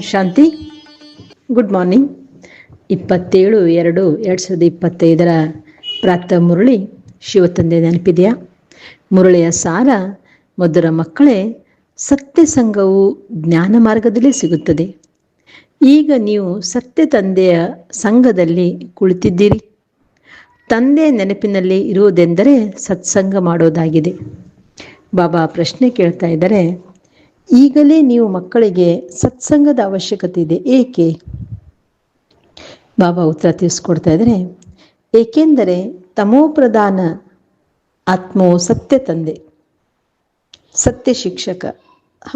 ಶಾಂತಿ. Good morning ಇಪ್ಪತ್ತೇಳು ಎರಡು ಎರಡು ಸಾವಿರದ ಇಪ್ಪತ್ತೈದರ ಪ್ರಾತಃ ಮುರಳಿ ಶಿವತಂದೆ ನೆನಪಿದೆಯಾ? ಮುರಳಿಯ ಸಾರ, ಮಧುರ ಮಕ್ಕಳೇ, ಸತ್ಯ ಸಂಘವು ಜ್ಞಾನ ಮಾರ್ಗದಲ್ಲಿ ಸಿಗುತ್ತದೆ. ಈಗ ನೀವು ಸತ್ಯ ತಂದೆಯ ಸಂಘದಲ್ಲಿ ಕುಳಿತಿದ್ದೀರಿ. ತಂದೆ ನೆನಪಿನಲ್ಲಿ ಇರುವುದೆಂದರೆ ಸತ್ಸಂಗ ಮಾಡೋದಾಗಿದೆ. ಬಾಬಾ ಪ್ರಶ್ನೆ ಕೇಳ್ತಾ ಇದ್ದಾರೆ ಈಗಲೇ ನೀವು ಮಕ್ಕಳಿಗೆ ಸತ್ಸಂಗದ ಅವಶ್ಯಕತೆ ಇದೆ. ಏಕೆ? ಬಾಬಾ ಉತ್ತರ ತಿಳಿಸ್ಕೊಡ್ತಾ ಇದ್ರೆ ಏಕೆಂದರೆ ತಮೋಪ್ರಧಾನ ಆತ್ಮೋ ಸತ್ಯ ತಂದೆ, ಸತ್ಯ ಶಿಕ್ಷಕ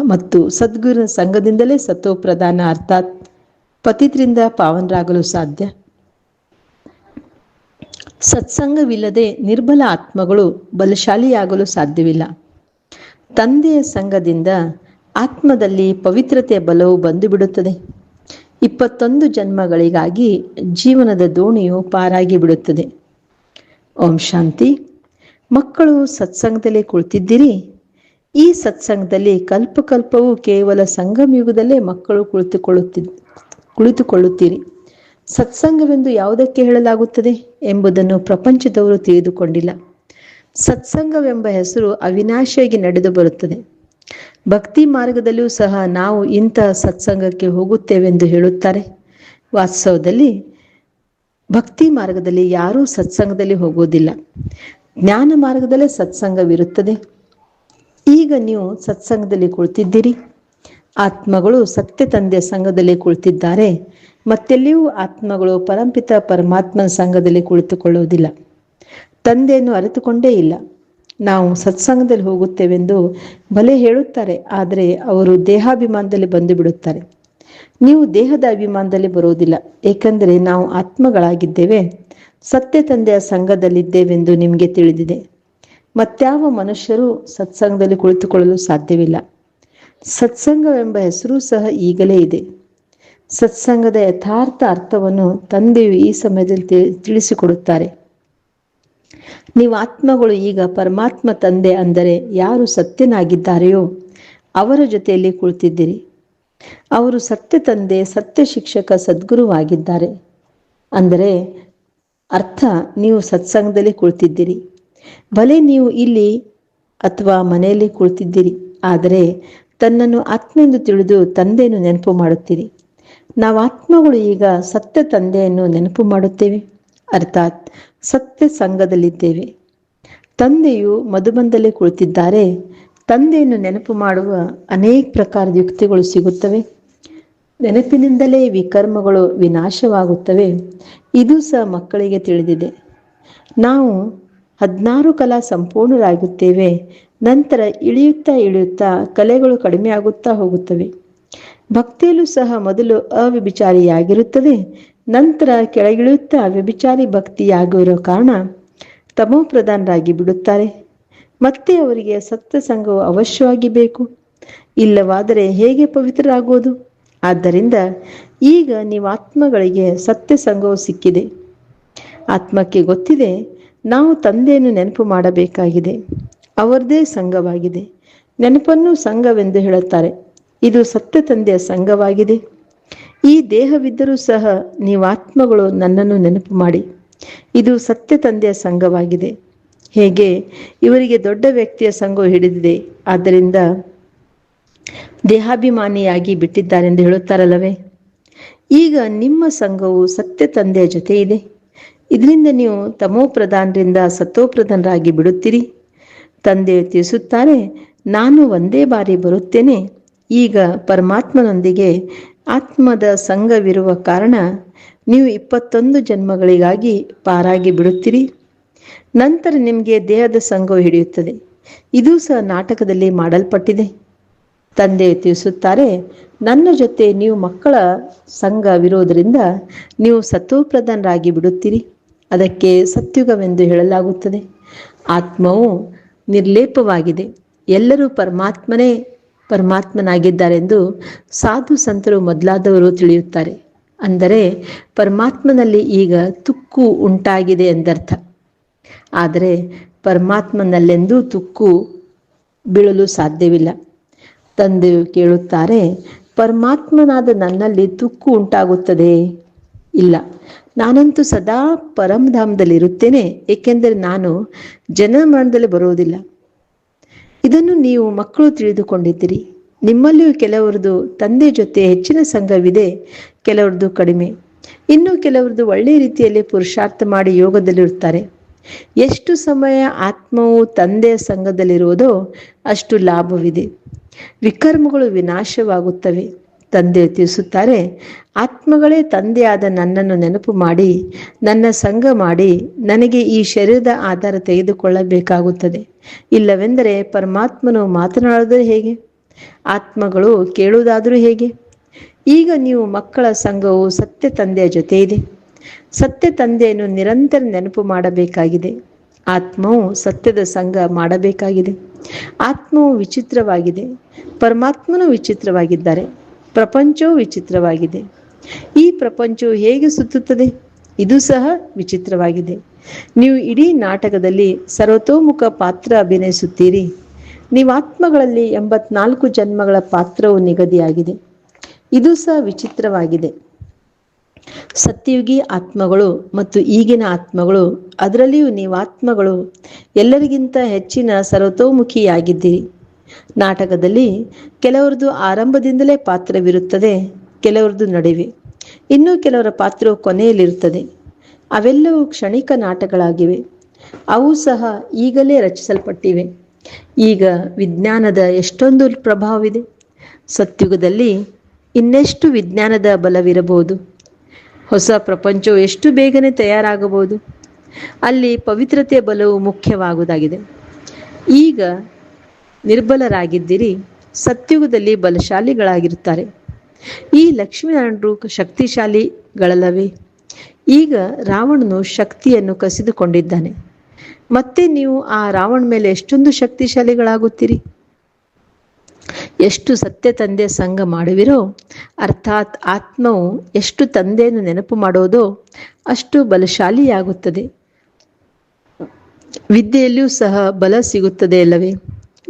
ಮತ್ತು ಸದ್ಗುರು ಸಂಘದಿಂದಲೇ ಸತ್ವಪ್ರಧಾನ ಅರ್ಥಾತ್ ಪತಿತ್ರಿಂದ ಪಾವನರಾಗಲು ಸಾಧ್ಯ. ಸತ್ಸಂಗವಿಲ್ಲದೆ ನಿರ್ಬಲ ಆತ್ಮಗಳು ಬಲಶಾಲಿಯಾಗಲು ಸಾಧ್ಯವಿಲ್ಲ. ತಂದೆಯ ಸಂಘದಿಂದ ಆತ್ಮದಲ್ಲಿ ಪವಿತ್ರತೆಯ ಬಲವು ಬಂದು ಬಿಡುತ್ತದೆ ಇಪ್ಪತ್ತೊಂದು ಜನ್ಮಗಳಿಗಾಗಿ ಜೀವನದ ದೋಣಿಯು ಪಾರಾಗಿ ಬಿಡುತ್ತದೆ ಓಂ ಶಾಂತಿ. ಮಕ್ಕಳು ಸತ್ಸಂಗದಲ್ಲಿ ಕುಳಿತಿದ್ದೀರಿ? ಈ ಸತ್ಸಂಗದಲ್ಲಿ ಕಲ್ಪಕಲ್ಪವು ಕೇವಲ ಸಂಗಮಯುಗದಲ್ಲೇ ಮಕ್ಕಳು ಕುಳಿತುಕೊಳ್ಳುತ್ತಿ, ಕುಳಿತುಕೊಳ್ಳುತ್ತೀರಿ. ಸತ್ಸಂಗವೆಂದು ಯಾವುದಕ್ಕೆ ಹೇಳಲಾಗುತ್ತದೆ ಎಂಬುದನ್ನು ಪ್ರಪಂಚದವರು ತಿಳಿದುಕೊಂಡಿಲ್ಲ. ಸತ್ಸಂಗವೆಂಬ ಹೆಸರು ಅವಿನಾಶಿಯಾಗಿ ನಡೆದು ಬರುತ್ತದೆ. ಭಕ್ತಿ ಮಾರ್ಗದಲ್ಲಿಯೂ ಸಹ ನಾವು ಇಂತಹ ಸತ್ಸಂಗಕ್ಕೆ ಹೋಗುತ್ತೇವೆಂದು ಹೇಳುತ್ತಾರೆ. ವಾಸ್ತವದಲ್ಲಿ ಭಕ್ತಿ ಮಾರ್ಗದಲ್ಲಿ ಯಾರೂ ಸತ್ಸಂಗದಲ್ಲಿ ಹೋಗುವುದಿಲ್ಲ. ಜ್ಞಾನ ಮಾರ್ಗದಲ್ಲೇ ಸತ್ಸಂಗವಿರುತ್ತದೆ. ಈಗ ನೀವು ಸತ್ಸಂಗದಲ್ಲಿ ಕುಳಿತಿದ್ದೀರಿ. ಆತ್ಮಗಳು ಸತ್ಯ ತಂದೆಯ ಸಂಘದಲ್ಲಿ ಕುಳಿತಿದ್ದಾರೆ. ಮತ್ತೆಲ್ಲಿಯೂ ಆತ್ಮಗಳು ಪರಂಪಿತ ಪರಮಾತ್ಮನ ಸಂಘದಲ್ಲಿ ಕುಳಿತುಕೊಳ್ಳುವುದಿಲ್ಲ. ತಂದೆಯನ್ನು ಅರಿತುಕೊಂಡೇ ಇಲ್ಲ. ನಾವು ಸತ್ಸಂಗದಲ್ಲಿ ಹೋಗುತ್ತೇವೆಂದು ಬಲೆ ಹೇಳುತ್ತಾರೆ, ಆದರೆ ಅವರು ದೇಹಾಭಿಮಾನದಲ್ಲಿ ಬಂದು ಬಿಡುತ್ತಾರೆ ನೀವು ದೇಹದ ಅಭಿಮಾನದಲ್ಲಿ ಬರುವುದಿಲ್ಲ, ಏಕೆಂದರೆ ನಾವು ಆತ್ಮಗಳಾಗಿದ್ದೇವೆ. ಸತ್ಯ ತಂದೆಯ ಸಂಘದಲ್ಲಿದ್ದೇವೆಂದು ನಿಮಗೆ ತಿಳಿದಿದೆ. ಮತ್ಯಾವ ಮನುಷ್ಯರು ಸತ್ಸಂಗದಲ್ಲಿ ಕುಳಿತುಕೊಳ್ಳಲು ಸಾಧ್ಯವಿಲ್ಲ. ಸತ್ಸಂಗವೆಂಬ ಹೆಸರು ಸಹ ಈಗಲೇ ಇದೆ. ಸತ್ಸಂಗದ ಯಥಾರ್ಥ ಅರ್ಥವನ್ನು ತಂದೆಯು ಈ ಸಮಯದಲ್ಲಿ ತಿಳಿ- ತಿಳಿಸಿಕೊಡುತ್ತಾರೆ. ನೀವು ಆತ್ಮಗಳು ಈಗ ಪರಮಾತ್ಮ ತಂದೆ ಅಂದರೆ ಯಾರು ಸತ್ಯನಾಗಿದ್ದಾರೆಯೋ ಅವರ ಜೊತೆಯಲ್ಲಿ ಕುಳಿತಿದ್ದೀರಿ. ಅವರು ಸತ್ಯ ತಂದೆ, ಸತ್ಯ ಶಿಕ್ಷಕ, ಸದ್ಗುರುವಾಗಿದ್ದಾರೆ. ಅಂದರೆ ಅರ್ಥ, ನೀವು ಸತ್ಸಂಗದಲ್ಲಿ ಕುಳಿತಿದ್ದೀರಿ. ಭಲೆ ನೀವು ಇಲ್ಲಿ ಅಥವಾ ಮನೆಯಲ್ಲಿ ಕುಳಿತಿದ್ದೀರಿ. ಆದರೆ ತನ್ನನ್ನು ಆತ್ಮೆಂದು ತಿಳಿದು ತಂದೆಯನ್ನು ನೆನಪು ಮಾಡುತ್ತೀರಿ. ನಾವು ಆತ್ಮಗಳು ಈಗ ಸತ್ಯ ತಂದೆಯನ್ನು ನೆನಪು ಮಾಡುತ್ತೇವೆ. ಅರ್ಥಾತ್ ಸತ್ಯ ಸಂಘದಲ್ಲಿದ್ದೇವೆ ತಂದೆಯು ಮಧುಬಂದಲ್ಲಿ ಕುಳಿತಿದ್ದಾರೆ. ತಂದೆಯನ್ನು ನೆನಪು ಮಾಡುವ ಅನೇಕ ಪ್ರಕಾರದ ಯುಕ್ತಿಗಳು ಸಿಗುತ್ತವೆ. ನೆನಪಿನಿಂದಲೇ ವಿಕರ್ಮಗಳು ವಿನಾಶವಾಗುತ್ತವೆ. ಇದು ಸಹ ಮಕ್ಕಳಿಗೆ ತಿಳಿದಿದೆ. ನಾವು ಹದಿನಾರು ಕಲಾ ಸಂಪೂರ್ಣರಾಗುತ್ತೇವೆ ನಂತರ ಇಳಿಯುತ್ತಾ ಇಳಿಯುತ್ತಾ ಕಲೆಗಳು ಕಡಿಮೆಯಾಗುತ್ತಾ ಹೋಗುತ್ತವೆ. ಭಕ್ತಿಯಲ್ಲೂ ಸಹ ಮೊದಲು ಅವ್ಯಭಿಚಾರಿಯಾಗಿರುತ್ತದೆ ನಂತರ ಕೆಳಗಿಳಿಯುತ್ತಾ ವ್ಯಭಿಚಾರಿ ಭಕ್ತಿಯಾಗಿರೋ ಕಾರಣ ತಮೋ ಪ್ರಧಾನರಾಗಿ ಬಿಡುತ್ತಾರೆ. ಮತ್ತೆ ಅವರಿಗೆ ಸತ್ಯ ಸಂಘವು ಅವಶ್ಯವಾಗಿ ಬೇಕು. ಇಲ್ಲವಾದರೆ ಹೇಗೆ ಪವಿತ್ರರಾಗುವುದು? ಆದ್ದರಿಂದ ಈಗ ನೀವು ಆತ್ಮಗಳಿಗೆ ಸತ್ಯ ಸಂಘವು ಸಿಕ್ಕಿದೆ. ಆತ್ಮಕ್ಕೆ ಗೊತ್ತಿದೆ, ನಾವು ತಂದೆಯನ್ನು ನೆನಪು ಮಾಡಬೇಕಾಗಿದೆ. ಅವರದೇ ಸಂಘವಾಗಿದೆ. ನೆನಪನ್ನು ಸಂಘವೆಂದು ಹೇಳುತ್ತಾರೆ. ಇದು ಸತ್ಯ ತಂದೆಯ ಸಂಘವಾಗಿದೆ. ಈ ದೇಹವಿದ್ದರೂ ಸಹ ನೀವಾತ್ಮಗಳು ನನ್ನನ್ನು ನೆನಪು ಮಾಡಿ. ಇದು ಸತ್ಯ ತಂದೆಯ ಸಂಘವಾಗಿದೆ. ಹೇಗೆ? ಇವರಿಗೆ ದೊಡ್ಡ ವ್ಯಕ್ತಿಯ ಸಂಘವು ಹಿಡಿದಿದೆ. ಆದ್ದರಿಂದ ದೇಹಾಭಿಮಾನಿಯಾಗಿ ಬಿಟ್ಟಿದ್ದಾರೆಂದು ಹೇಳುತ್ತಾರಲ್ಲವೇ? ಈಗ ನಿಮ್ಮ ಸಂಘವು ಸತ್ಯ ತಂದೆಯ ಜೊತೆ ಇದೆ ಇದರಿಂದ ನೀವು ತಮೋ ಪ್ರಧಾನರಿಂದ ಸತೋಪ್ರಧಾನರಾಗಿ ಬಿಡುತ್ತೀರಿ. ತಂದೆ ತಿಳಿಸುತ್ತಾರೆ, ನಾನು ಒಂದೇ ಬಾರಿ ಬರುತ್ತೇನೆ. ಈಗ ಪರಮಾತ್ಮನೊಂದಿಗೆ ಆತ್ಮದ ಸಂಘವಿರುವ ಕಾರಣ ನೀವು ಇಪ್ಪತ್ತೊಂದು ಜನ್ಮಗಳಿಗಾಗಿ ಪಾರಾಗಿ ಬಿಡುತ್ತೀರಿ. ನಂತರ ನಿಮಗೆ ದೇಹದ ಸಂಘವು ಹಿಡಿಯುತ್ತದೆ. ಇದು ಸಹ ನಾಟಕದಲ್ಲಿ ಮಾಡಲ್ಪಟ್ಟಿದೆ. ತಂದೆ ತಿಳಿಸುತ್ತಾರೆ, ನನ್ನ ಜೊತೆ ನೀವು ಮಕ್ಕಳ ಸಂಘವಿರುವುದರಿಂದ ನೀವು ಸತ್ವಪ್ರಧಾನರಾಗಿ ಬಿಡುತ್ತೀರಿ. ಅದಕ್ಕೆ ಸತ್ಯುಗವೆಂದು ಹೇಳಲಾಗುತ್ತದೆ. ಆತ್ಮವು ನಿರ್ಲೇಪವಾಗಿದೆ. ಎಲ್ಲರೂ ಪರಮಾತ್ಮನೇ ಪರಮಾತ್ಮನಾಗಿದ್ದಾರೆಂದು ಸಾಧು ಸಂತರು ಮೊದಲಾದವರು ತಿಳಿಯುತ್ತಾರೆ. ಅಂದರೆ, ಪರಮಾತ್ಮನಲ್ಲಿ ಈಗ ತುಕ್ಕು ಉಂಟಾಗಿದೆ ಎಂದರ್ಥ. ಆದರೆ, ಪರಮಾತ್ಮನಲ್ಲೆಂದೂ ತುಕ್ಕು ಬೀಳಲು ಸಾಧ್ಯವಿಲ್ಲ. ತಂದೆಯು ಕೇಳುತ್ತಾರೆ, ಪರಮಾತ್ಮನಾದ ನನ್ನಲ್ಲಿ ತುಕ್ಕು ಉಂಟಾಗುತ್ತದೆ? ಇಲ್ಲ. ನಾನಂತೂ ಸದಾ ಪರಮಧಾಮದಲ್ಲಿರುತ್ತೇನೆ, ಏಕೆಂದರೆ ನಾನು ಜನಮರಣದಲ್ಲಿ ಬರುವುದಿಲ್ಲ. ಇದನ್ನು ನೀವು ಮಕ್ಕಳು ತಿಳಿದುಕೊಂಡಿದ್ದೀರಿ. ನಿಮ್ಮಲ್ಲಿಯೂ ಕೆಲವರದು ತಂದೆ ಜೊತೆ ಹೆಚ್ಚಿನ ಸಂಘವಿದೆ, ಕೆಲವರದು ಕಡಿಮೆ. ಇನ್ನು ಕೆಲವರದು ಒಳ್ಳೆಯ ರೀತಿಯಲ್ಲಿ ಪುರುಷಾರ್ಥ ಮಾಡಿ ಯೋಗದಲ್ಲಿರುತ್ತಾರೆ. ಎಷ್ಟು ಸಮಯ ಆತ್ಮವು ತಂದೆಯ ಸಂಘದಲ್ಲಿರುವುದೋ ಅಷ್ಟು ಲಾಭವಿದೆ. ವಿಕರ್ಮಗಳು ವಿನಾಶವಾಗುತ್ತವೆ. ತಂದೆ ತಿಳಿಸುತ್ತಾರೆ, ಆತ್ಮಗಳೇ ತಂದೆಯಾದ ನನ್ನನ್ನು ನೆನಪು ಮಾಡಿ, ನನ್ನ ಸಂಘ ಮಾಡಿ, ನನಗೆ ಈ ಶರೀರದ ಆಧಾರ ತೆಗೆದುಕೊಳ್ಳಬೇಕಾಗುತ್ತದೆ. ಇಲ್ಲವೆಂದರೆ ಪರಮಾತ್ಮನು ಮಾತನಾಡೋದು ಹೇಗೆ? ಆತ್ಮಗಳು ಕೇಳುವುದಾದರೂ ಹೇಗೆ? ಈಗ ನೀವು ಮಕ್ಕಳ ಸಂಘವು ಸತ್ಯ ತಂದೆಯ ಜೊತೆ ಇದೆ. ಸತ್ಯ ತಂದೆಯನ್ನು ನಿರಂತರ ನೆನಪು ಮಾಡಬೇಕಾಗಿದೆ. ಆತ್ಮವು ಸತ್ಯದ ಸಂಘ ಮಾಡಬೇಕಾಗಿದೆ. ಆತ್ಮವು ವಿಚಿತ್ರವಾಗಿದೆ. ಪರಮಾತ್ಮನು ವಿಚಿತ್ರವಾಗಿದ್ದಾರೆ. ಪ್ರಪಂಚವು ವಿಚಿತ್ರವಾಗಿದೆ. ಈ ಪ್ರಪಂಚವು ಹೇಗೆ ಸುತ್ತುತ್ತದೆ? ಇದು ಸಹ ವಿಚಿತ್ರವಾಗಿದೆ. ನೀವು ಇಡೀ ನಾಟಕದಲ್ಲಿ ಸರ್ವತೋಮುಖ ಪಾತ್ರ ಅಭಿನಯಿಸುತ್ತೀರಿ. ನೀವು ಆತ್ಮಗಳಲ್ಲಿ ಎಂಬತ್ನಾಲ್ಕು ಜನ್ಮಗಳ ಪಾತ್ರವು ನಿಗದಿಯಾಗಿದೆ. ಇದು ಸಹ ವಿಚಿತ್ರವಾಗಿದೆ. ಸತ್ಯುಗಿ ಆತ್ಮಗಳು ಮತ್ತು ಈಗಿನ ಆತ್ಮಗಳು, ಅದರಲ್ಲಿಯೂ ನೀವು ಆತ್ಮಗಳು ಎಲ್ಲರಿಗಿಂತ ಹೆಚ್ಚಿನ ಸರ್ವತೋಮುಖಿಯಾಗಿದ್ದೀರಿ. ನಾಟಕದಲ್ಲಿ ಕೆಲವರದು ಆರಂಭದಿಂದಲೇ ಪಾತ್ರವಿರುತ್ತದೆ, ಕೆಲವರದು ನಡುವೆ. ಇನ್ನು ಕೆಲವರ ಪಾತ್ರವು ಕೊನೆಯಲ್ಲಿರುತ್ತದೆ. ಅವೆಲ್ಲವೂ ಕ್ಷಣಿಕ ನಾಟಕಗಳಾಗಿವೆ. ಅವು ಸಹ ಈಗಲೇ ರಚಿಸಲ್ಪಟ್ಟಿವೆ. ಈಗ ವಿಜ್ಞಾನದ ಎಷ್ಟೊಂದು ಪ್ರಭಾವವಿದೆ. ಸತ್ಯುಗದಲ್ಲಿ ಇನ್ನೆಷ್ಟು ವಿಜ್ಞಾನದ ಬಲವಿರಬಹುದು. ಹೊಸ ಪ್ರಪಂಚವು ಎಷ್ಟು ಬೇಗನೆ ತಯಾರಾಗಬಹುದು. ಅಲ್ಲಿ ಪವಿತ್ರತೆಯ ಬಲವು ಮುಖ್ಯವಾಗುವುದಾಗಿದೆ. ಈಗ ನಿರ್ಬಲರಾಗಿದ್ದೀರಿ. ಸತ್ಯುಗದಲ್ಲಿ ಬಲಶಾಲಿಗಳಾಗಿರುತ್ತಾರೆ. ಈ ಲಕ್ಷ್ಮೀನಾರಾಯಣರು ಶಕ್ತಿಶಾಲಿಗಳಲ್ಲವೇ? ಈಗ ರಾವಣನು ಶಕ್ತಿಯನ್ನು ಕಸಿದುಕೊಂಡಿದ್ದಾನೆ. ಮತ್ತೆ ನೀವು ಆ ರಾವಣ ಮೇಲೆ ಎಷ್ಟೊಂದು ಶಕ್ತಿಶಾಲಿಗಳಾಗುತ್ತೀರಿ? ಎಷ್ಟು ಸತ್ಯ ತಂದೆ ಸಂಘ ಮಾಡುವಿರೋ, ಅರ್ಥಾತ್ ಆತ್ಮವು ಎಷ್ಟು ತಂದೆಯನ್ನು ನೆನಪು ಮಾಡೋದೋ ಅಷ್ಟು ಬಲಶಾಲಿಯಾಗುತ್ತದೆ. ವಿದ್ಯೆಯಲ್ಲಿಯೂ ಸಹ ಬಲ ಸಿಗುತ್ತದೆ ಅಲ್ಲವೇ?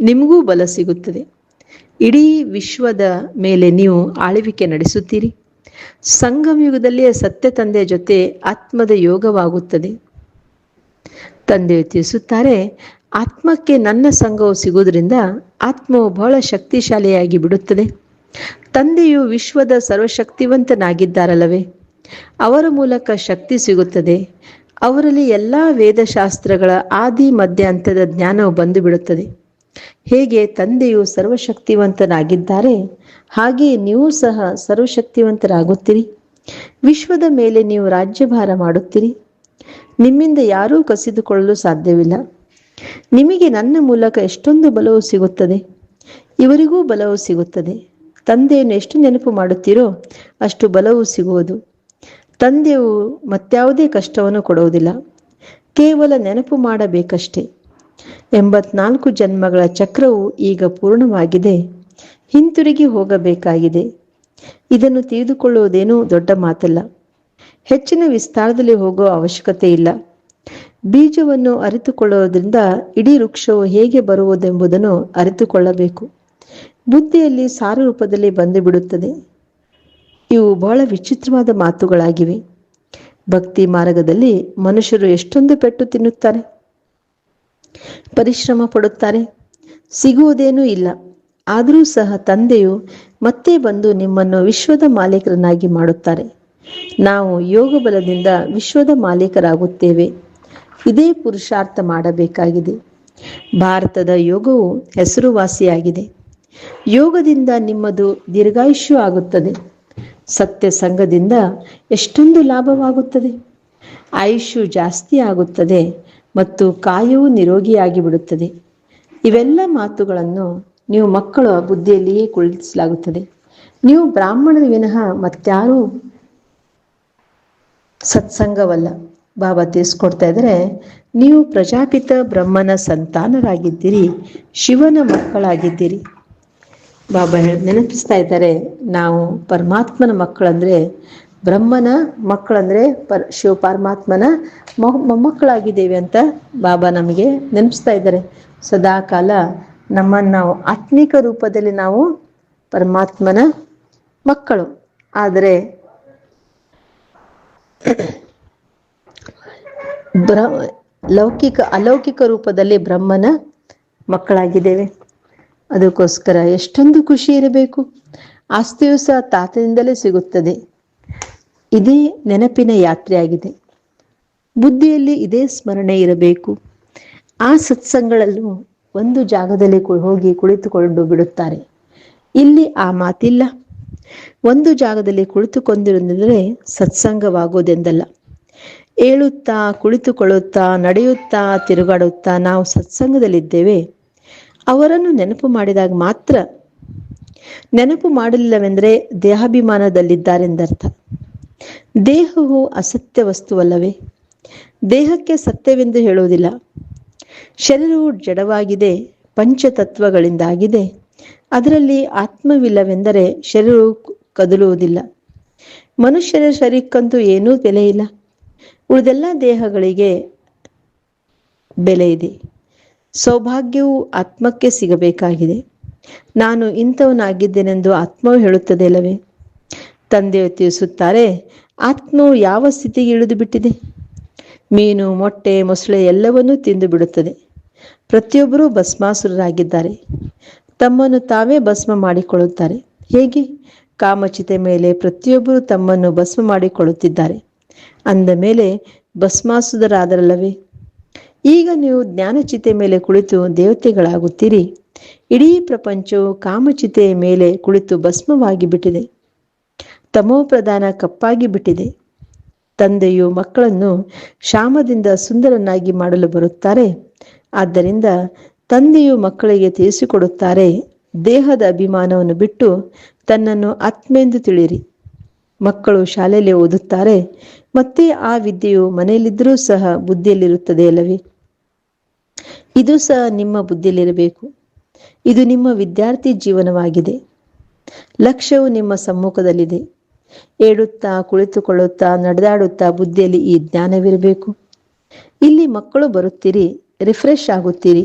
ನಿಮಗೂ ಬಲ ಸಿಗುತ್ತದೆ. ಇಡೀ ವಿಶ್ವದ ಮೇಲೆ ನೀವು ಆಳ್ವಿಕೆ ನಡೆಸುತ್ತೀರಿ. ಸಂಗಮಯುಗದಲ್ಲಿ ಸತ್ಯ ತಂದೆಯ ಜೊತೆ ಆತ್ಮದ ಯೋಗವಾಗುತ್ತದೆ. ತಂದೆಯು ತಿಳಿಸುತ್ತಾರೆ, ಆತ್ಮಕ್ಕೆ ನನ್ನ ಸಂಘವು ಸಿಗುವುದರಿಂದ ಆತ್ಮವು ಬಹಳ ಶಕ್ತಿಶಾಲಿಯಾಗಿ ಬಿಡುತ್ತದೆ. ತಂದೆಯು ವಿಶ್ವದ ಸರ್ವಶಕ್ತಿವಂತನಾಗಿದ್ದಾರಲ್ಲವೇ? ಅವರ ಮೂಲಕ ಶಕ್ತಿ ಸಿಗುತ್ತದೆ. ಅವರಲ್ಲಿ ಎಲ್ಲ ವೇದಶಾಸ್ತ್ರಗಳ ಆದಿ ಮಧ್ಯಾಂತದ ಜ್ಞಾನವು ಬಂದು ಬಿಡುತ್ತದೆ ಹೇಗೆ ತಂದೆಯು ಸರ್ವಶಕ್ತಿವಂತನಾಗಿದ್ದಾರೆ, ಹಾಗೆ ನೀವು ಸಹ ಸರ್ವಶಕ್ತಿವಂತರಾಗುತ್ತೀರಿ. ವಿಶ್ವದ ಮೇಲೆ ನೀವು ರಾಜ್ಯಭಾರ ಮಾಡುತ್ತೀರಿ. ನಿಮ್ಮಿಂದ ಯಾರೂ ಕಸಿದುಕೊಳ್ಳಲು ಸಾಧ್ಯವಿಲ್ಲ. ನಿಮಗೆ ನನ್ನ ಮೂಲಕ ಎಷ್ಟೊಂದು ಬಲವು ಸಿಗುತ್ತದೆ. ಇವರಿಗೂ ಬಲವು ಸಿಗುತ್ತದೆ. ತಂದೆಯನ್ನು ಎಷ್ಟು ನೆನಪು ಮಾಡುತ್ತೀರೋ ಅಷ್ಟು ಬಲವು ಸಿಗುವುದು. ತಂದೆಯು ಮತ್ಯಾವುದೇ ಕಷ್ಟವನ್ನು ಕೊಡುವುದಿಲ್ಲ. ಕೇವಲ ನೆನಪು ಮಾಡಬೇಕಷ್ಟೇ. ಎಂಬತ್ನಾಲ್ಕು ಜನ್ಮಗಳ ಚಕ್ರವು ಈಗ ಪೂರ್ಣವಾಗಿದೆ. ಹಿಂತಿರುಗಿ ಹೋಗಬೇಕಾಗಿದೆ. ಇದನ್ನು ತಿಳಿದುಕೊಳ್ಳುವುದೇನೂ ದೊಡ್ಡ ಮಾತಲ್ಲ. ಹೆಚ್ಚಿನ ವಿಸ್ತಾರದಲ್ಲಿ ಹೋಗುವ ಅವಶ್ಯಕತೆ ಇಲ್ಲ. ಬೀಜವನ್ನು ಅರಿತುಕೊಳ್ಳುವುದರಿಂದ ಇಡೀ ವೃಕ್ಷವು ಹೇಗೆ ಬರುವುದೆಂಬುದನ್ನು ಅರಿತುಕೊಳ್ಳಬೇಕು. ಬುದ್ಧಿಯಲ್ಲಿ ಸಾರ ರೂಪದಲ್ಲಿ ಬಂದು ಬಿಡುತ್ತದೆ ಇವು ಬಹಳ ವಿಚಿತ್ರವಾದ ಮಾತುಗಳಾಗಿವೆ. ಭಕ್ತಿ ಮಾರ್ಗದಲ್ಲಿ ಮನುಷ್ಯರು ಎಷ್ಟೊಂದು ಪೆಟ್ಟು ತಿನ್ನುತ್ತಾರೆ. ಪರಿಶ್ರಮ ಪಡುತ್ತಾರೆ. ಸಿಗುವುದೇನೂ ಇಲ್ಲ. ಆದರೂ ಸಹ ತಂದೆಯು ಮತ್ತೆ ಬಂದು ನಿಮ್ಮನ್ನು ವಿಶ್ವದ ಮಾಲೀಕರನ್ನಾಗಿ ಮಾಡುತ್ತಾರೆ. ನಾವು ಯೋಗ ಬಲದಿಂದ ವಿಶ್ವದ ಮಾಲೀಕರಾಗುತ್ತೇವೆ. ಇದೇ ಪುರುಷಾರ್ಥ ಮಾಡಬೇಕಾಗಿದೆ. ಭಾರತದ ಯೋಗವು ಹೆಸರುವಾಸಿಯಾಗಿದೆ. ಯೋಗದಿಂದ ನಿಮ್ಮದು ದೀರ್ಘಾಯುಷ್ಯ ಆಗುತ್ತದೆ. ಸತ್ಯ ಸಂಘದಿಂದ ಎಷ್ಟೊಂದು ಲಾಭವಾಗುತ್ತದೆ. ಆಯುಷ್ಯು ಜಾಸ್ತಿ ಆಗುತ್ತದೆ. ಮತ್ತು ಕಾಯವು ನಿರೋಗಿಯಾಗಿ ಬಿಡುತ್ತದೆ ಇವೆಲ್ಲ ಮಾತುಗಳನ್ನು ನೀವು ಮಕ್ಕಳ ಬುದ್ಧಿಯಲ್ಲಿಯೇ ಕುಳಿಸಲಾಗುತ್ತದೆ. ನೀವು ಬ್ರಾಹ್ಮಣರ ವಿನಃ ಮತ್ತಾರೂ ಸತ್ಸಂಗವಲ್ಲ. ಬಾಬಾ ತಿಳಿಸ್ಕೊಡ್ತಾ ಇದ್ರೆ ನೀವು ಪ್ರಜಾಪಿತ ಬ್ರಹ್ಮನ ಸಂತಾನರಾಗಿದ್ದೀರಿ, ಶಿವನ ಮಕ್ಕಳಾಗಿದ್ದೀರಿ. ಬಾಬಾ ನೆನಪಿಸ್ತಾ ಇದ್ದಾರೆ, ನಾವು ಪರಮಾತ್ಮನ ಮಕ್ಕಳಂದ್ರೆ ಬ್ರಹ್ಮನ ಮಕ್ಕಳಂದ್ರೆ ಪರ್ ಶಿವ ಪರಮಾತ್ಮನ ಮೊಮ್ಮಕ್ಕಳಾಗಿದ್ದೇವೆ ಅಂತ ಬಾಬಾ ನಮಗೆ ನೆನಪಿಸ್ತಾ ಇದ್ದಾರೆ. ಸದಾ ಕಾಲ ನಮ್ಮನ್ನು ನಾವು ಆತ್ಮಿಕ ರೂಪದಲ್ಲಿ ನಾವು ಪರಮಾತ್ಮನ ಮಕ್ಕಳು. ಆದರೆ ಬ್ರ, ಲೌಕಿಕ, ಅಲೌಕಿಕ ರೂಪದಲ್ಲಿ ಬ್ರಹ್ಮನ ಮಕ್ಕಳಾಗಿದ್ದೇವೆ. ಅದಕ್ಕೋಸ್ಕರ ಎಷ್ಟೊಂದು ಖುಷಿ ಇರಬೇಕು. ಆಸ್ತಿಯು ಸಹ ತಾತನಿಂದಲೇ ಸಿಗುತ್ತದೆ. ಇದೇ ನೆನಪಿನ ಯಾತ್ರೆಯಾಗಿದೆ. ಬುದ್ಧಿಯಲ್ಲಿ ಇದೇ ಸ್ಮರಣೆ ಇರಬೇಕು. ಆ ಸತ್ಸಂಗಗಳಲ್ಲೂ ಒಂದು ಜಾಗದಲ್ಲಿ ಹೋಗಿ ಕುಳಿತುಕೊಂಡು ಬಿಡುತ್ತಾರೆ. ಇಲ್ಲಿ ಆ ಮಾತಿಲ್ಲ. ಒಂದು ಜಾಗದಲ್ಲಿ ಕುಳಿತುಕೊಂಡಿರುವುದೆಂದರೆ ಸತ್ಸಂಗವಾಗೋದೆಂದಲ್ಲ ಏಳುತ್ತಾ, ಕುಳಿತುಕೊಳ್ಳುತ್ತಾ, ನಡೆಯುತ್ತಾ, ತಿರುಗಾಡುತ್ತಾ ನಾವು ಸತ್ಸಂಗದಲ್ಲಿದ್ದೇವೆ. ಅವರನ್ನು ನೆನಪು ಮಾಡಿದಾಗ ಮಾತ್ರ ನೆನಪು ಮಾಡಲಿಲ್ಲವೆಂದರೆ ದೇಹಾಭಿಮಾನದಲ್ಲಿದ್ದಾರೆಂದರ್ಥ. ದೇಹವು ಅಸತ್ಯ ವಸ್ತುವಲ್ಲವೇ? ದೇಹಕ್ಕೆ ಸತ್ಯವೆಂದು ಹೇಳುವುದಿಲ್ಲ. ಶರೀರವು ಜಡವಾಗಿದೆ, ಪಂಚತತ್ವಗಳಿಂದಾಗಿದೆ. ಅದರಲ್ಲಿ ಆತ್ಮವಿಲ್ಲವೆಂದರೆ ಶರೀರವು ಕದಲುವುದಿಲ್ಲ. ಮನುಷ್ಯರ ಶರೀರಕ್ಕಂತೂ ಏನೂ ಬೆಲೆ ಇಲ್ಲ ಉಳಿದೆಲ್ಲ ದೇಹಗಳಿಗೆ ಬೆಲೆ ಇದೆ ಸೌಭಾಗ್ಯವು ಆತ್ಮಕ್ಕೆ ಸಿಗಬೇಕಾಗಿದೆ. ನಾನು ಇಂಥವನಾಗಿದ್ದೇನೆಂದು ಆತ್ಮವು ಹೇಳುತ್ತದೆ ಅಲ್ಲವೇ? ತಂದೆಯು ತಿಳಿಸುತ್ತಾರೆ, ಆತ್ಮವು ಯಾವ ಸ್ಥಿತಿಗೆ ಇಳಿದು ಬಿಟ್ಟಿದೆ? ಮೀನು, ಮೊಟ್ಟೆ, ಮೊಸಳೆ ಎಲ್ಲವನ್ನೂ ತಿಂದು ಬಿಡುತ್ತದೆ. ಪ್ರತಿಯೊಬ್ಬರೂ ಭಸ್ಮಾಸುರರಾಗಿದ್ದಾರೆ. ತಮ್ಮನ್ನು ತಾವೇ ಭಸ್ಮ ಮಾಡಿಕೊಳ್ಳುತ್ತಾರೆ. ಹೇಗೆ? ಕಾಮಚಿತೆ ಮೇಲೆ ಪ್ರತಿಯೊಬ್ಬರು ತಮ್ಮನ್ನು ಭಸ್ಮ ಮಾಡಿಕೊಳ್ಳುತ್ತಿದ್ದಾರೆ. ಅಂದ ಮೇಲೆ, ಭಸ್ಮಾಸುರರಾದರಲ್ಲವೇ? ಈಗ ನೀವು ಜ್ಞಾನಚಿತೆ ಮೇಲೆ ಕುಳಿತು ದೇವತೆಗಳಾಗುತ್ತೀರಿ. ಇಡೀ ಪ್ರಪಂಚವು ಕಾಮಚಿತೆಯ ಮೇಲೆ ಕುಳಿತು ಭಸ್ಮವಾಗಿ ಬಿಟ್ಟಿದೆ. ತಮೋ ಪ್ರಧಾನ ಕಪ್ಪಾಗಿ ಬಿಟ್ಟಿದೆ. ತಂದೆಯು ಮಕ್ಕಳನ್ನು ಶ್ಯಾಮದಿಂದ ಸುಂದರನಾಗಿ ಮಾಡಲು ಬರುತ್ತಾರೆ. ಆದ್ದರಿಂದ ತಂದೆಯು ಮಕ್ಕಳಿಗೆ ತಿಳಿಸಿಕೊಡುತ್ತಾರೆ, ದೇಹದ ಅಭಿಮಾನವನ್ನು ಬಿಟ್ಟು ತನ್ನನ್ನು ಆತ್ಮೆಂದು ತಿಳಿಯಿರಿ. ಮಕ್ಕಳು ಶಾಲೆಯಲ್ಲಿ ಓದುತ್ತಾರೆ, ಮತ್ತೆ ಆ ವಿದ್ಯೆಯು ಮನೆಯಲ್ಲಿದ್ದರೂ ಸಹ ಬುದ್ಧಿಯಲ್ಲಿರುತ್ತದೆ ಅಲ್ಲವೇ? ಇದು ಸಹ ನಿಮ್ಮ ಬುದ್ಧಿಯಲ್ಲಿರಬೇಕು. ಇದು ನಿಮ್ಮ ವಿದ್ಯಾರ್ಥಿ ಜೀವನವಾಗಿದೆ. ಲಕ್ಷ್ಯವು ನಿಮ್ಮ ಸಮ್ಮುಖದಲ್ಲಿದೆ. ಏಳುತ್ತಾ, ಕುಳಿತುಕೊಳ್ಳುತ್ತಾ, ನಡೆದಾಡುತ್ತಾ ಬುದ್ಧಿಯಲ್ಲಿ ಈ ಜ್ಞಾನವಿರಬೇಕು. ಇಲ್ಲಿ ಮಕ್ಕಳು ಬರುತ್ತೀರಿ, ರಿಫ್ರೆಶ್ ಆಗುತ್ತೀರಿ.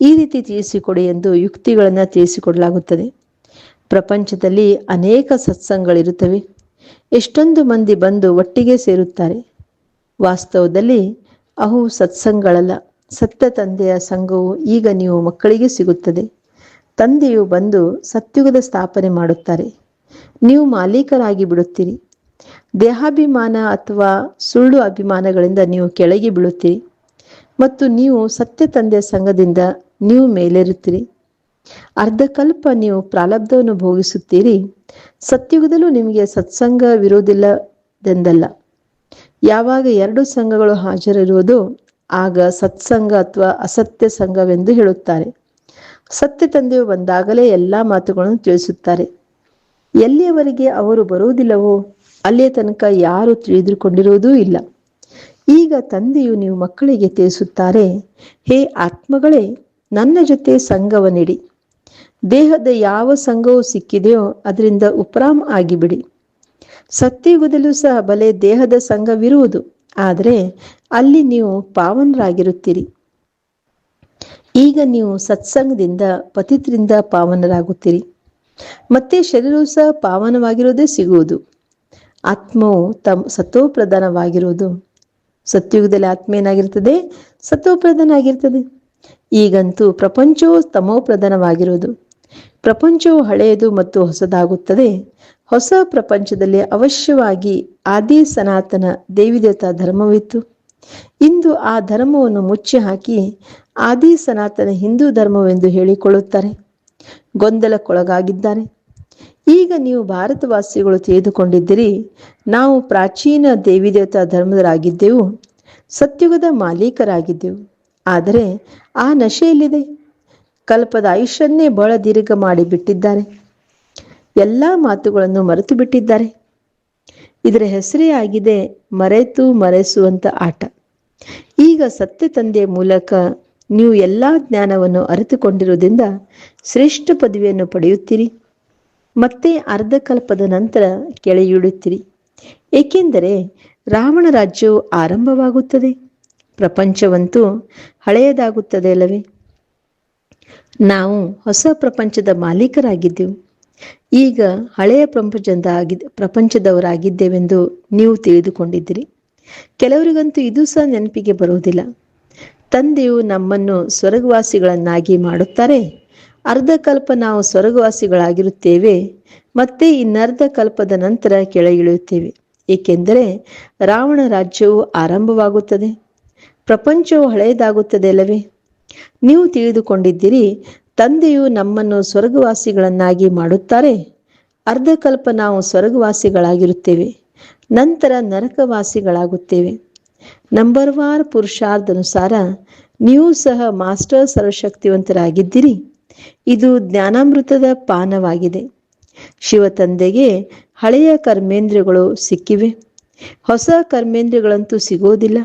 ಈ ರೀತಿ ತಿಳಿಸಿಕೊಡಿ ಎಂದು ಯುಕ್ತಿಗಳನ್ನು ತಿಳಿಸಿಕೊಡಲಾಗುತ್ತದೆ. ಪ್ರಪಂಚದಲ್ಲಿ ಅನೇಕ ಸತ್ಸಂಗಗಳಿರುತ್ತವೆ. ಎಷ್ಟೊಂದು ಮಂದಿ ಬಂದು ಒಟ್ಟಿಗೆ ಸೇರುತ್ತಾರೆ. ವಾಸ್ತವದಲ್ಲಿ ಅಹು ಸತ್ಸಂಗಗಳಲ್ಲ. ಸತ್ಯ ತಂದೆಯ ಸಂಘವು ಈಗ ನೀವು ಮಕ್ಕಳಿಗೆ ಸಿಗುತ್ತದೆ. ತಂದೆಯು ಬಂದು ಸತ್ಯುಗದ ಸ್ಥಾಪನೆ ಮಾಡುತ್ತಾರೆ. ನೀವು ಮಾಲೀಕರಾಗಿ ಬಿಡುತ್ತೀರಿ. ದೇಹಾಭಿಮಾನ ಅಥವಾ ಸುಳ್ಳು ಅಭಿಮಾನಗಳಿಂದ ನೀವು ಕೆಳಗೆ ಬೀಳುತ್ತೀರಿ. ಮತ್ತು ನೀವು ಸತ್ಯ ತಂದೆಯ ಸಂಘದಿಂದ ನೀವು ಮೇಲೇರುತ್ತೀರಿ. ಅರ್ಧಕಲ್ಪ ನೀವು ಪ್ರಾಲಬ್ಧವನ್ನು ಭೋಗಿಸುತ್ತೀರಿ. ಸತ್ಯುಗದಲ್ಲೂ ನಿಮಗೆ ಸತ್ಸಂಗ ವಿರೋಧಿಲ್ಲದೆಂದಲ್ಲ. ಯಾವಾಗ ಎರಡು ಸಂಘಗಳು ಹಾಜರಿರುವುದು, ಆಗ ಸತ್ಸಂಗ ಅಥವಾ ಅಸತ್ಯ ಸಂಘವೆಂದು ಹೇಳುತ್ತಾರೆ. ಸತ್ಯ ತಂದೆಯು ಬಂದಾಗಲೇ ಎಲ್ಲಾ ಮಾತುಗಳನ್ನು ತಿಳಿಸುತ್ತಾರೆ. ಎಲ್ಲಿಯವರೆಗೆ ಅವರು ಬರುವುದಿಲ್ಲವೋ, ಅಲ್ಲಿಯ ತನಕ ಯಾರು ತಿಳಿದುಕೊಂಡಿರುವುದೂ ಇಲ್ಲ. ಈಗ ತಂದೆಯು ನೀವು ಮಕ್ಕಳಿಗೆ ತಿಳಿಸುತ್ತಾರೆ, ಹೇ ಆತ್ಮಗಳೇ, ನನ್ನ ಜೊತೆ ಸಂಘವನ್ನಿಡಿ ದೇಹದ ಯಾವ ಸಂಘವು ಸಿಕ್ಕಿದೆಯೋ ಅದರಿಂದ ಉಪರಾಮ್ ಆಗಿಬಿಡಿ. ಸತ್ಯಯುಗದಲ್ಲೂ ಸಹ ಬಲೆ ದೇಹದ ಸಂಘವಿರುವುದು, ಆದರೆ ಅಲ್ಲಿ ನೀವು ಪಾವನರಾಗಿರುತ್ತೀರಿ. ಈಗ ನೀವು ಸತ್ಸಂಗದಿಂದ ಪತಿತ್ರಿಂದ ಪಾವನರಾಗುತ್ತೀರಿ. ಮತ್ತೆ ಶರೀರವು ಸಹ ಪಾವನವಾಗಿರೋದೇ ಸಿಗುವುದು. ಆತ್ಮವು ತಮ್ ಸತ್ವಪ್ರಧಾನವಾಗಿರುವುದು. ಸತ್ಯುಗದಲ್ಲಿ ಆತ್ಮ ಏನಾಗಿರ್ತದೆ? ಸತ್ವಪ್ರಧಾನ ಆಗಿರ್ತದೆ ಈಗಂತೂ ಪ್ರಪಂಚವು ತಮೋಪ್ರಧಾನವಾಗಿರುವುದು ಪ್ರಪಂಚವು ಹಳೆಯದು ಮತ್ತು ಹೊಸದಾಗುತ್ತದೆ. ಹೊಸ ಪ್ರಪಂಚದಲ್ಲಿ ಅವಶ್ಯವಾಗಿ ಆದಿ ಸನಾತನ ದೇವಿದೇವತಾ ಧರ್ಮವಿತ್ತು. ಇಂದು ಆ ಧರ್ಮವನ್ನು ಮುಚ್ಚಿ ಹಾಕಿ ಆದಿ ಸನಾತನ ಹಿಂದೂ ಧರ್ಮವೆಂದು ಹೇಳಿಕೊಳ್ಳುತ್ತಾರೆ. ಗೊಂದಲಕ್ಕೊಳಗಾಗಿದ್ದಾರೆ. ಈಗ ನೀವು ಭಾರತವಾಸಿಗಳು ತಿಳಿದುಕೊಂಡಿದ್ದೀರಿ, ನಾವು ಪ್ರಾಚೀನ ದೇವಿ ದೇವತಾ ಧರ್ಮದರಾಗಿದ್ದೆವು, ಸತ್ಯುಗದ ಮಾಲೀಕರಾಗಿದ್ದೆವು. ಆದರೆ ಆ ನಶೆಯಲ್ಲಿದೆ ಕಲ್ಪದ ಆಯುಷ್ಯನ್ನೇ ಬಹಳ ದೀರ್ಘ ಮಾಡಿ ಬಿಟ್ಟಿದ್ದಾರೆ. ಎಲ್ಲ ಮಾತುಗಳನ್ನು ಮರೆತು ಬಿಟ್ಟಿದ್ದಾರೆ. ಇದರ ಹೆಸರೇ ಆಗಿದೆ ಮರೆತು ಮರೆಸುವಂತ ಆಟ. ಈಗ ಸತ್ಯ ತಂದೆಯ ಮೂಲಕ ನೀವು ಎಲ್ಲ ಜ್ಞಾನವನ್ನು ಅರಿತುಕೊಂಡಿರುವುದರಿಂದ ಶ್ರೇಷ್ಠ ಪದವಿಯನ್ನು ಪಡೆಯುತ್ತೀರಿ. ಮತ್ತೆ ಅರ್ಧಕಲ್ಪದ ನಂತರ ಕೆಳೆಯುಳುತ್ತೀರಿ ಏಕೆಂದರೆ ರಾವಣ ರಾಜ್ಯವು ಆರಂಭವಾಗುತ್ತದೆ. ಪ್ರಪಂಚವಂತೂ ಹಳೆಯದಾಗುತ್ತದೆ ಅಲ್ಲವೇ ನಾವು ಹೊಸ ಪ್ರಪಂಚದ ಮಾಲೀಕರಾಗಿದ್ದೆವು. ಈಗ ಹಳೆಯ ಪ್ರಪಂಚದ ಆಗಿದ್ ಪ್ರಪಂಚದವರಾಗಿದ್ದೇವೆಂದು ನೀವು ತಿಳಿದುಕೊಂಡಿದ್ದೀರಿ. ಕೆಲವರಿಗಂತೂ ಇದು ಸಹ ನೆನಪಿಗೆ ಬರುವುದಿಲ್ಲ. ತಂದೆಯು ನಮ್ಮನ್ನು ಸ್ವರ್ಗವಾಸಿಗಳನ್ನಾಗಿ ಮಾಡುತ್ತಾರೆ. ಅರ್ಧಕಲ್ಪ ನಾವು ಸ್ವರ್ಗವಾಸಿಗಳಾಗಿರುತ್ತೇವೆ, ಮತ್ತೆ ಇನ್ನರ್ಧ ಕಲ್ಪದ ನಂತರ ಕೆಳಗಿಳಿಯುತ್ತೇವೆ. ಏಕೆಂದರೆ ರಾವಣ ರಾಜ್ಯವು ಆರಂಭವಾಗುತ್ತದೆ. ಪ್ರಪಂಚವು ಹಳೆಯದಾಗುತ್ತದೆ ಅಲ್ಲವೇ ನೀವು ತಿಳಿದುಕೊಂಡಿದ್ದೀರಿ, ತಂದೆಯು ನಮ್ಮನ್ನು ಸ್ವರ್ಗವಾಸಿಗಳನ್ನಾಗಿ ಮಾಡುತ್ತಾರೆ. ಅರ್ಧಕಲ್ಪ ನಾವು ಸ್ವರ್ಗವಾಸಿಗಳಾಗಿರುತ್ತೇವೆ, ನಂತರ ನರಕವಾಸಿಗಳಾಗುತ್ತೇವೆ. ನಂಬರ್ ವಾರ್ ಪುರುಷಾರ್ಥನುಸಾರ ನೀವು ಸಹ ಮಾಸ್ಟರ್ ಸರ್ವಶಕ್ತಿವಂತರಾಗಿದ್ದೀರಿ. ಇದು ಜ್ಞಾನಾಮೃತದ ಪಾನವಾಗಿದೆ. ಶಿವ ತಂದೆಗೆ ಹಳೆಯ ಕರ್ಮೇಂದ್ರಿಯಗಳು ಸಿಕ್ಕಿವೆ. ಹೊಸ ಕರ್ಮೇಂದ್ರಿಯಗಳಂತೂ ಸಿಗೋದಿಲ್ಲ.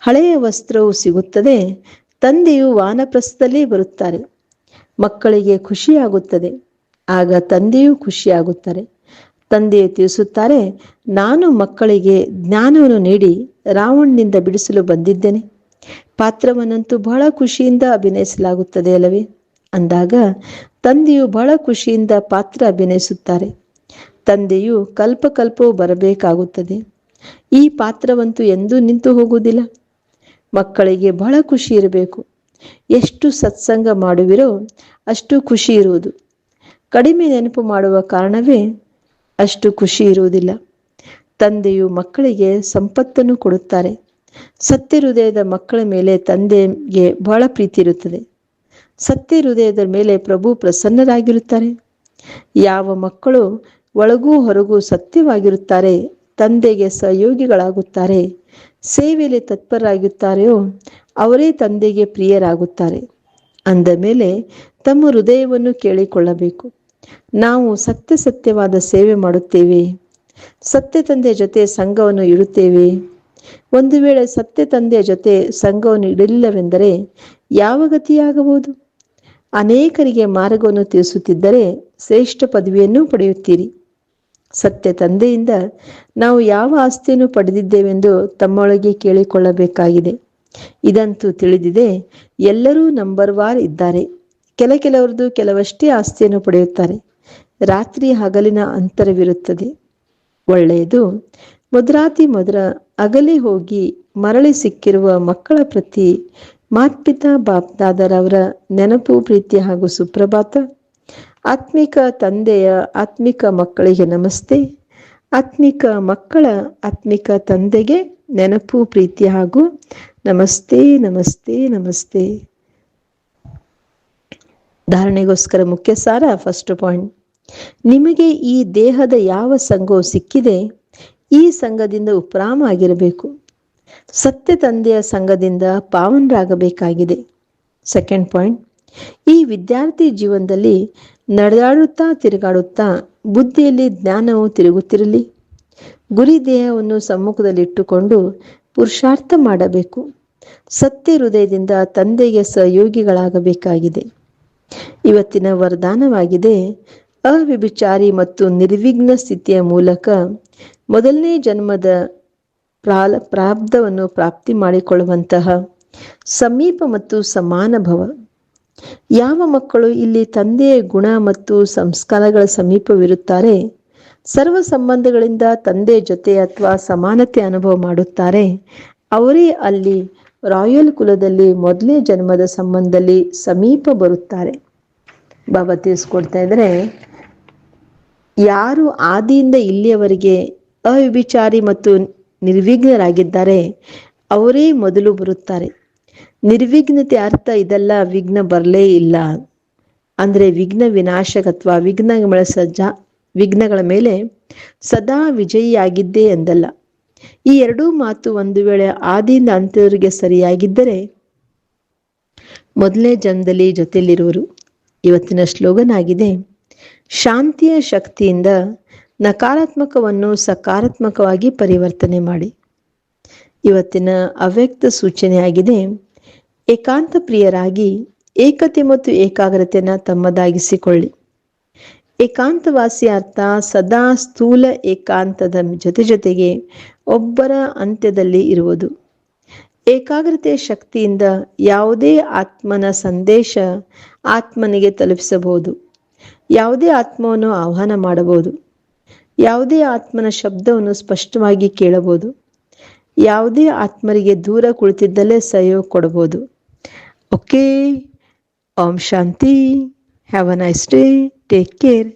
ಹಳೆಯ ವಸ್ತ್ರವು ಸಿಗುತ್ತದೆ. ತಂದೆಯು ವಾನಪ್ರಸ್ಥದಲ್ಲಿ ಬರುತ್ತಾರೆ. ಮಕ್ಕಳಿಗೆ ಖುಷಿಯಾಗುತ್ತದೆ. ಆಗ ತಂದೆಯೂ ಖುಷಿಯಾಗುತ್ತಾರೆ. ತಂದೆಯು ತಿಳಿಸುತ್ತಾರೆ, ನಾನು ಮಕ್ಕಳಿಗೆ ಜ್ಞಾನವನ್ನು ನೀಡಿ ರಾವಣನಿಂದ ಬಿಡಿಸಲು ಬಂದಿದ್ದೇನೆ. ಪಾತ್ರವನ್ನಂತೂ ಬಹಳ ಖುಷಿಯಿಂದ ಅಭಿನಯಿಸಲಾಗುತ್ತದೆ ಅಲ್ಲವೇ? ಅಂದಾಗ ತಂದೆಯು ಬಹಳ ಖುಷಿಯಿಂದ ಪಾತ್ರ ಅಭಿನಯಿಸುತ್ತಾರೆ. ತಂದೆಯು ಕಲ್ಪ ಕಲ್ಪವು ಬರಬೇಕಾಗುತ್ತದೆ. ಈ ಪಾತ್ರವಂತೂ ಎಂದೂ ನಿಂತು ಹೋಗುವುದಿಲ್ಲ. ಮಕ್ಕಳಿಗೆ ಬಹಳ ಖುಷಿ ಇರಬೇಕು. ಎಷ್ಟು ಸತ್ಸಂಗ ಮಾಡುವಿರೋ ಅಷ್ಟು ಖುಷಿ ಇರುವುದು. ಕಡಿಮೆ ನೆನಪು ಮಾಡುವ ಕಾರಣವೇ ಅಷ್ಟು ಖುಷಿ ಇರುವುದಿಲ್ಲ. ತಂದೆಯು ಮಕ್ಕಳಿಗೆ ಸಂಪತ್ತನ್ನು ಕೊಡುತ್ತಾರೆ. ಸತ್ಯ ಹೃದಯದ ಮಕ್ಕಳ ಮೇಲೆ ತಂದೆಗೆ ಬಹಳ ಪ್ರೀತಿ ಇರುತ್ತದೆ. ಸತ್ಯ ಹೃದಯದ ಮೇಲೆ ಪ್ರಭು ಪ್ರಸನ್ನರಾಗಿರುತ್ತಾರೆ. ಯಾವ ಮಕ್ಕಳು ಒಳಗೂ ಹೊರಗೂ ಸತ್ಯವಾಗಿರುತ್ತಾರೆ, ತಂದೆಗೆ ಸಹಯೋಗಿಗಳಾಗುತ್ತಾರೆ, ಸೇವೆಯಲ್ಲಿ ತತ್ಪರರಾಗುತ್ತಾರೆಯೋ ಅವರೇ ತಂದೆಗೆ ಪ್ರಿಯರಾಗುತ್ತಾರೆ. ಅಂದ ಮೇಲೆ ತಮ್ಮ ಹೃದಯವನ್ನು ಕೇಳಿಕೊಳ್ಳಬೇಕು. ನಾವು ಸತ್ಯ ಸತ್ಯವಾದ ಸೇವೆ ಮಾಡುತ್ತೇವೆ. ಸತ್ಯ ತಂದೆಯ ಜೊತೆ ಸಂಘವನ್ನು ಇಡುತ್ತೇವೆ. ಒಂದು ವೇಳೆ ಸತ್ಯ ತಂದೆಯ ಜೊತೆ ಸಂಘವನ್ನು ಇಡಲಿಲ್ಲವೆಂದರೆ ಯಾವ ಗತಿಯಾಗಬಹುದು? ಅನೇಕರಿಗೆ ಮಾರ್ಗವನ್ನು ತಿಳಿಸುತ್ತಿದ್ದರೆ ಶ್ರೇಷ್ಠ ಪದವಿಯನ್ನು ಪಡೆಯುತ್ತೀರಿ. ಸತ್ಯ ತಂದೆಯಿಂದ ನಾವು ಯಾವ ಆಸ್ತಿಯನ್ನು ಪಡೆದಿದ್ದೇವೆಂದು ತಮ್ಮೊಳಗೆ ಕೇಳಿಕೊಳ್ಳಬೇಕಾಗಿದೆ. ಇದಂತೂ ತಿಳಿದಿದೆ, ಎಲ್ಲರೂ ನಂಬರ್ ವಾರ್ ಇದ್ದಾರೆ. ಕೆಲ ಕೆಲವರದು ಕೆಲವಷ್ಟೇ ಆಸ್ತಿಯನ್ನು ಪಡೆಯುತ್ತಾರೆ. ರಾತ್ರಿ ಹಗಲಿನ ಅಂತರವಿರುತ್ತದೆ. ಒಳ್ಳೆಯದು. ಮುದ್ರಾತಿ ಮುದ್ರ ಅಗಲಿ ಹೋಗಿ ಮರಳಿ ಸಿಕ್ಕಿರುವ ಮಕ್ಕಳ ಪ್ರತಿ ಮಾತ್ಪಿತಾ ಬಾಪ್ದಾದರವರ ನೆನಪು, ಪ್ರೀತಿ ಹಾಗೂ ಸುಪ್ರಭಾತ. ಆತ್ಮಿಕ ತಂದೆಯ ಆತ್ಮಿಕ ಮಕ್ಕಳಿಗೆ ನಮಸ್ತೆ. ಆತ್ಮಿಕ ಮಕ್ಕಳ ಆತ್ಮಿಕ ತಂದೆಗೆ ನೆನಪು, ಪ್ರೀತಿ ಹಾಗೂ ನಮಸ್ತೆ ನಮಸ್ತೆ ನಮಸ್ತೆ. ಧಾರಣೆಗೋಸ್ಕರ ಮುಖ್ಯ ಸಾರ ಫಸ್ಟ್ ಪಾಯಿಂಟ್ ನಿಮಗೆ ಈ ದೇಹದ ಯಾವ ಸಂಘವು ಸಿಕ್ಕಿದೆ, ಈ ಸಂಘದಿಂದ ಉಪರಾಮ ಆಗಿರಬೇಕು. ಸತ್ಯ ತಂದೆಯ ಸಂಘದಿಂದ ಪಾವನರಾಗಬೇಕಾಗಿದೆ. ಸೆಕೆಂಡ್ ಪಾಯಿಂಟ್ ಈ ವಿದ್ಯಾರ್ಥಿ ಜೀವನದಲ್ಲಿ ನಡೆದಾಡುತ್ತಾ ತಿರುಗಾಡುತ್ತಾ ಬುದ್ಧಿಯಲ್ಲಿ ಜ್ಞಾನವು ತಿರುಗುತ್ತಿರಲಿ. ಗುರಿ ದೇಹವನ್ನು ಸಮ್ಮುಖದಲ್ಲಿಟ್ಟುಕೊಂಡು ಪುರುಷಾರ್ಥ ಮಾಡಬೇಕು. ಸತ್ಯ ಹೃದಯದಿಂದ ತಂದೆಗೆ ಸಹಯೋಗಿಗಳಾಗಬೇಕಾಗಿದೆ. ಇವತ್ತಿನ ವರದಾನವಾಗಿದೆ ಅವಿಭಿಚಾರಿ ಮತ್ತು ನಿರ್ವಿಘ್ನ ಸ್ಥಿತಿಯ ಮೂಲಕ ಮೊದಲನೇ ಜನ್ಮದ ಪ್ರಾಲ ಪ್ರಾಬ್ಧವನ್ನು ಪ್ರಾಪ್ತಿ ಮಾಡಿಕೊಳ್ಳುವಂತಹ ಸಮೀಪ ಮತ್ತು ಸಮಾನ ಭವ. ಯಾವ ಮಕ್ಕಳು ಇಲ್ಲಿ ತಂದೆಯ ಗುಣ ಮತ್ತು ಸಂಸ್ಕಾರಗಳ ಸಮೀಪವಿರುತ್ತಾರೆ? ಸರ್ವ ಸಂಬಂಧಗಳಿಂದ ತಂದೆ ಜೊತೆ ಅಥವಾ ಸಮಾನತೆ ಅನುಭವ ಮಾಡುತ್ತಾರೆ. ಅವರೇ ಅಲ್ಲಿ ರಾಯಲ್ ಕುಲದಲ್ಲಿ ಮೊದಲನೇ ಜನ್ಮದ ಸಂಬಂಧದಲ್ಲಿ ಸಮೀಪ ಬರುತ್ತಾರೆ. ಬಾಬಾ ತಿಳಿಸ್ಕೊಡ್ತಾ ಇದ್ರೆ ಯಾರು ಆದಿಯಿಂದ ಇಲ್ಲಿಯವರೆಗೆ ಅವಿಭಿಚಾರಿ ಮತ್ತು ನಿರ್ವಿಘ್ನರಾಗಿದ್ದಾರೆ, ಅವರೇ ಮೊದಲು ಬರುತ್ತಾರೆ. ನಿರ್ವಿಘ್ನತೆ ಅರ್ಥ ಇದೆಲ್ಲ ವಿಘ್ನ ಬರಲೇ ಇಲ್ಲ. ಅಂದರೆ ವಿಘ್ನ ವಿನಾಶಕತ್ವ, ವಿಘ್ನಗಳ ಸಜ್ಜ, ವಿಘ್ನಗಳ ಮೇಲೆ ಸದಾ ವಿಜಯಿಯಾಗಿದ್ದೇ ಎಂದಲ್ಲ. ಈ ಎರಡೂ ಮಾತು ಒಂದು ವೇಳೆ ಆದಿಯಿಂದ ಅಂತ್ಯವರಿಗೆ ಸರಿಯಾಗಿದ್ದರೆ ಮೊದಲನೇ ಜನದಲ್ಲಿ ಜೊತೆಯಲ್ಲಿರುವರು. ಇವತ್ತಿನ ಸ್ಲೋಗನ್ ಆಗಿದೆ ಶಾಂತಿಯ ಶಕ್ತಿಯಿಂದ ನಕಾರಾತ್ಮಕವನ್ನು ಸಕಾರಾತ್ಮಕವಾಗಿ ಪರಿವರ್ತನೆ ಮಾಡಿ. ಇವತ್ತಿನ ಅವ್ಯಕ್ತ ಸೂಚನೆಯಾಗಿದೆ, ಏಕಾಂತ ಪ್ರಿಯರಾಗಿ ಏಕತೆ ಮತ್ತು ಏಕಾಗ್ರತೆಯನ್ನು ತಮ್ಮದಾಗಿಸಿಕೊಳ್ಳಿ. ಏಕಾಂತವಾಸಿ ಅರ್ಥ ಸದಾ ಸ್ಥೂಲ ಏಕಾಂತದ ಜೊತೆ ಜೊತೆಗೆ ಒಬ್ಬರ ಅಂತ್ಯದಲ್ಲಿ ಇರುವುದು. ಏಕಾಗ್ರತೆಯ ಶಕ್ತಿಯಿಂದ ಯಾವುದೇ ಆತ್ಮನ ಸಂದೇಶ ಆತ್ಮನಿಗೆ ತಲುಪಿಸಬಹುದು. ಯಾವುದೇ ಆತ್ಮವನ್ನು ಆಹ್ವಾನ ಮಾಡಬಹುದು. ಯಾವುದೇ ಆತ್ಮನ ಶಬ್ದವನ್ನು ಸ್ಪಷ್ಟವಾಗಿ ಕೇಳಬಹುದು. ಯಾವುದೇ ಆತ್ಮರಿಗೆ ದೂರ ಕುಳಿತಿದ್ದಲ್ಲೇ ಸಹಯೋಗ ಕೊಡಬಹುದು. Okay Om Shanti have a nice day take care